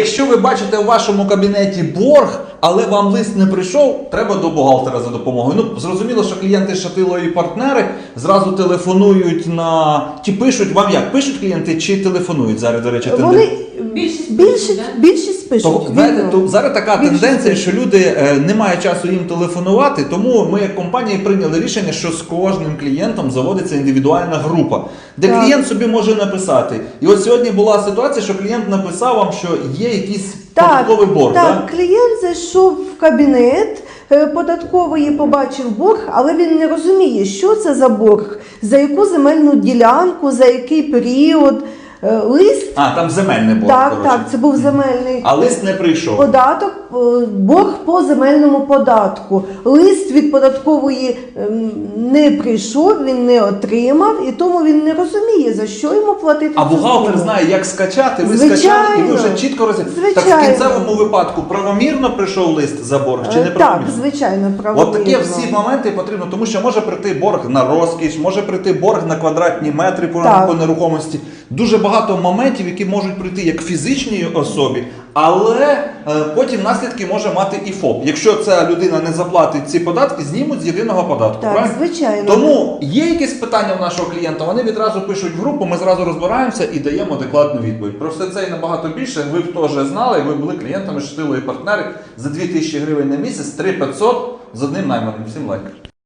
Якщо ви бачите у вашому кабінеті борг, але вам лист не прийшов, треба до бухгалтера за допомогою. Ну зрозуміло, що клієнти Шатило і партнери зразу телефонують на чи пишуть вам як? Пишуть клієнти чи телефонують зараз, до речі, Вони тенден- Більшість більшість, більшість пишуть. То, знаєте, то зараз така Більше тенденція, що люди е, немає часу їм телефонувати, тому ми як компанії прийняли рішення, що з кожним клієнтом заводиться індивідуальна група, де Так. клієнт собі може написати. І от сьогодні була ситуація, що клієнт написав вам, що є якийсь податковий борг. Так, так, клієнт зайшов в кабінет Податковий податкової, побачив борг, але він не розуміє, що це за борг, за яку земельну ділянку, за який період. Е, Лист, А, там земельний борг. так, коротше. так, це був земельний А лист не прийшов. податок, е, борг по земельному податку. Лист від податкової ем, не прийшов, він не отримав, і тому він не розуміє, за що йому платити. А бухгалтер знає, як скачати, ви Звичайно. скачали, і ви вже чітко розумієте. Так в кінцевому випадку правомірно прийшов лист за борг чи Е, не Так, правомірно? звичайно, От такі всі моменти потрібно, тому що може прийти борг на розкіш, може прийти борг на квадратні метри по нерухомості. Дуже багато моментів, які можуть прийти як фізичній особі, але е, потім наслідки може мати і ФОП. Якщо ця людина не заплатить ці податки, знімуть з єдиного податку. Так, правильно? звичайно. Тому є якісь питання в нашого клієнта, вони відразу пишуть в групу, ми зразу розбираємося і даємо адекватну відповідь. Про все це і набагато більше. Ви б теж знали, ви були клієнтами Штило і партнери за 2000 гривень на місяць, 3500 з одним найманим. Всім лайк.